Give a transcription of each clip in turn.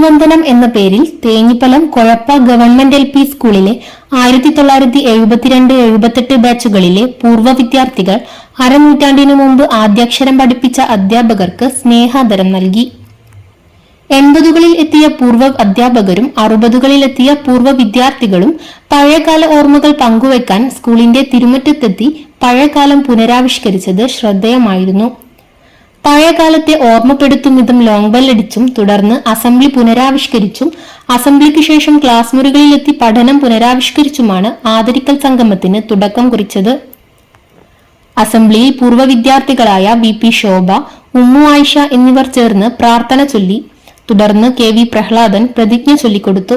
അഭിനന്ദനം എന്ന പേരിൽ തേഞ്ഞിപ്പലം കൊഴപ്പ ഗവൺമെന്റ് എൽ പി സ്കൂളിലെ ആയിരത്തി തൊള്ളായിരത്തി എഴുപത്തിരണ്ട് എഴുപത്തെട്ട് ബാച്ചുകളിലെ പൂർവ വിദ്യാർത്ഥികൾ അരനൂറ്റാണ്ടിനു മുമ്പ് ആദ്യാക്ഷരം പഠിപ്പിച്ച അധ്യാപകർക്ക് സ്നേഹാദരം നൽകി. എൺപതുകളിൽ എത്തിയ പൂർവ അധ്യാപകരും അറുപതുകളിൽ എത്തിയ പൂർവ വിദ്യാർത്ഥികളും പഴയകാല ഓർമ്മകൾ പങ്കുവെക്കാൻ സ്കൂളിന്റെ തിരുമുറ്റത്തെത്തി പഴയകാലം പുനരാവിഷ്കരിച്ചത് ശ്രദ്ധേയമായിരുന്നു. പഴയകാലത്തെ ഓർമ്മപ്പെടുത്തും വിധം ലോങ് ബെല്ലടിച്ചും തുടർന്ന് അസംബ്ലി പുനരാവിഷ്കരിച്ചും അസംബ്ലിക്ക് ശേഷം ക്ലാസ് മുറികളിലെത്തി പഠനം പുനരാവിഷ്കരിച്ചുമാണ് ആദരിക്കൽ സംഗമത്തിന് തുടക്കം കുറിച്ചത്. അസംബ്ലിയിൽ പൂർവ വിദ്യാർത്ഥികളായ വി പി ശോഭ ഉമ്മു ആയിഷ എന്നിവർ ചേർന്ന് പ്രാർത്ഥന ചൊല്ലി തുടർന്ന് കെ വി പ്രഹ്ലാദൻ പ്രതിജ്ഞ ചൊല്ലിക്കൊടുത്തു.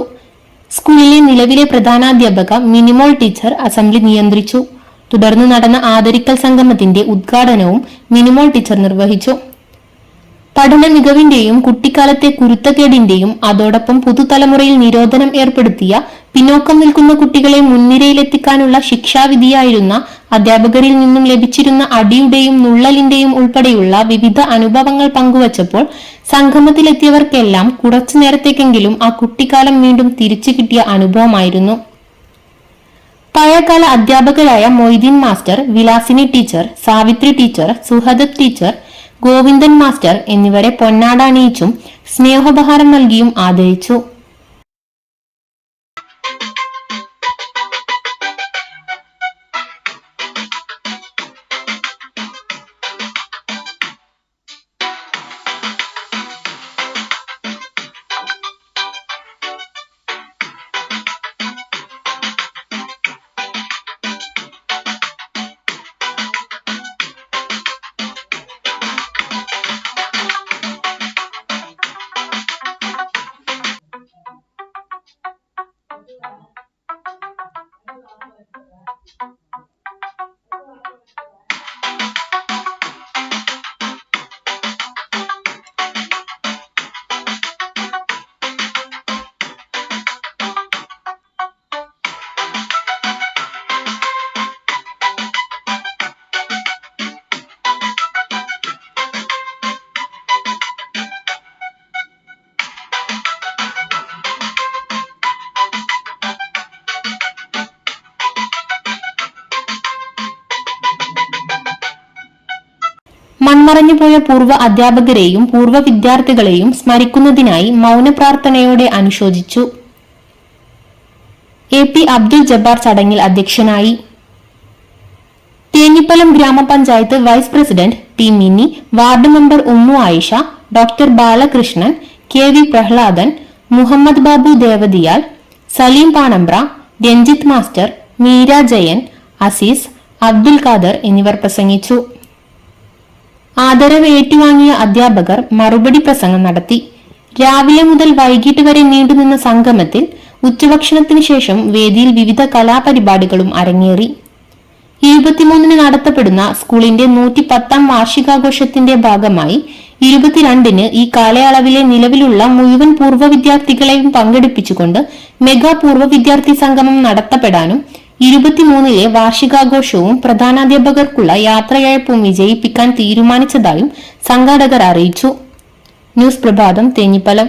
സ്കൂളിലെ നിലവിലെ പ്രധാനാധ്യാപക മിനിമോൾ ടീച്ചർ അസംബ്ലി നിയന്ത്രിച്ചു. തുടർന്ന് നടന്ന ആദരിക്കൽ സംഗമത്തിന്റെ ഉദ്ഘാടനവും മിനിമോൾ ടീച്ചർ നിർവഹിച്ചു. പഠന മികവിന്റെയും കുട്ടിക്കാലത്തെ കുരുത്തക്കേടിന്റെയും അതോടൊപ്പം പുതുതലമുറയിൽ നിരോധനം ഏർപ്പെടുത്തിയ പിന്നോക്കം നിൽക്കുന്ന കുട്ടികളെ മുൻനിരയിലെത്തിക്കാനുള്ള ശിക്ഷാവിധിയായിരുന്ന അധ്യാപകരിൽ നിന്നും ലഭിച്ചിരുന്ന അടിയുടെയും നുള്ളലിന്റെയും ഉൾപ്പെടെയുള്ള വിവിധ അനുഭവങ്ങൾ പങ്കുവച്ചപ്പോൾ സംഗമത്തിലെത്തിയവർക്കെല്ലാം കുറച്ചു നേരത്തേക്കെങ്കിലും ആ കുട്ടിക്കാലം വീണ്ടും തിരിച്ചു കിട്ടിയ അനുഭവമായിരുന്നു. പഴയകാല അധ്യാപകരായ Moideen master Vilasini teacher Savithri teacher Suhad teacher Govindan master എന്നിവരെ പൊന്നാട അണിയിച്ചും സ്നേഹോപഹാരം നൽകിയും ആദരിച്ചു. മൺമറഞ്ഞുപോയ പൂർവ അധ്യാപകരെയും പൂർവ വിദ്യാർത്ഥികളെയും സ്മരിക്കുന്നതിനായി മൗനപ്രാർത്ഥനയോടെ അനുശോചിച്ചു. എ പി അബ്ദുൽ ജബ്ബാർ ചടങ്ങിൽ അധ്യക്ഷനായി. തേഞ്ഞിപ്പലം ഗ്രാമപഞ്ചായത്ത് vice president T Mini ward member Ummu Ayisha doctor Balakrishnan K V Prahladan Muhammad Babu Devathiyal Salim Panambra Ranjith master Meera Jayan Azeez Abdul Khader എന്നിവർ പ്രസംഗിച്ചു. ആദരവ് ഏറ്റുവാങ്ങിയ അധ്യാപകർ മറുപടി പ്രസംഗം നടത്തി. രാവിലെ മുതൽ വൈകിട്ട് വരെ നീണ്ടുനിന്ന സംഗമത്തിൽ ഉച്ചഭക്ഷണത്തിന് ശേഷം വേദിയിൽ വിവിധ കലാപരിപാടികളും അരങ്ങേറി. ഇരുപത്തിമൂന്നിന് നടത്തപ്പെടുന്ന സ്കൂളിന്റെ നൂറ്റി പത്താം വാർഷികാഘോഷത്തിന്റെ ഭാഗമായി ഇരുപത്തിരണ്ടിന് ഈ കാലയളവിലെ നിലവിലുള്ള മുഴുവൻ പൂർവ വിദ്യാർത്ഥികളെയും പങ്കെടുപ്പിച്ചുകൊണ്ട് മെഗാ പൂർവ വിദ്യാർത്ഥി സംഗമം നടത്തപ്പെടാനും ഇരുപത്തിമൂന്നിലെ വാർഷികാഘോഷവും പ്രധാനാധ്യാപകർക്കുള്ള യാത്രയയപ്പും വിജയിപ്പിക്കാൻ തീരുമാനിച്ചതായും സംഘാടകർ അറിയിച്ചു. ന്യൂസ് പ്രഭാതം തേഞ്ഞിപ്പലം.